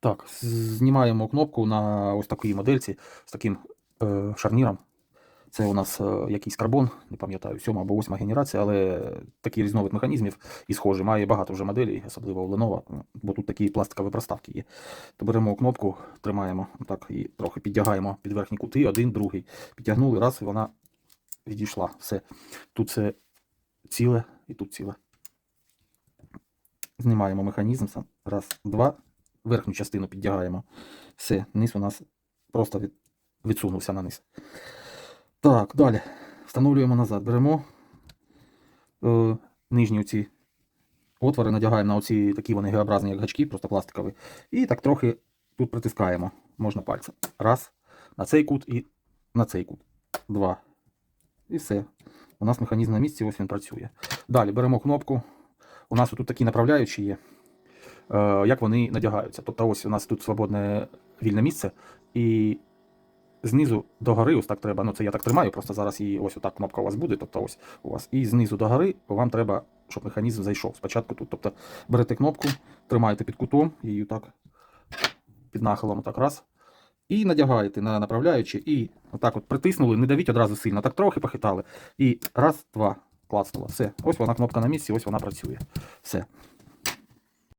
Так, знімаємо кнопку на ось такій модельці з таким е, шарніром. Це у нас е, якийсь карбон, не пам'ятаю, сьома або восьма генерація, але такий різновид механізмів і схожий. Має багато вже моделей, особливо у Lenovo, бо тут такі пластикові проставки є. То беремо кнопку, тримаємо так і трохи підтягаємо під верхні кути, один, другий. Підтягнули, раз, і вона відійшла. Все. Тут це ціле і тут ціле. Знімаємо механізм. Раз, два. Верхню частину підтягаємо. Все, низ у нас просто від, відсунувся на низ. Так, далі. Встановлюємо назад. Беремо е, нижні оці отвори, надягаємо на оці такі вони геобразні, як гачки, просто пластикові. І так трохи тут притискаємо. Можна пальцем. Раз. На цей кут і на цей кут. Два. І все. У нас механізм на місці, ось він працює. Далі беремо кнопку. У нас тут такі направляючі є, як вони надягаються. Тобто ось у нас тут свободне вільне місце, і знизу до гори, ось так треба. Ну це я так тримаю, просто зараз і ось отак кнопка у вас буде. Тобто ось у вас. І знизу до гори вам треба, щоб механізм зайшов. Спочатку тут. Тобто берете кнопку, тримаєте під кутом, її так під нахилом, так раз. І надягаєте на направляючі, і отак от притиснули, не давіть одразу сильно, так трохи похитали. І раз, два, клацнуло. Все. Ось вона кнопка на місці, ось вона працює. Все.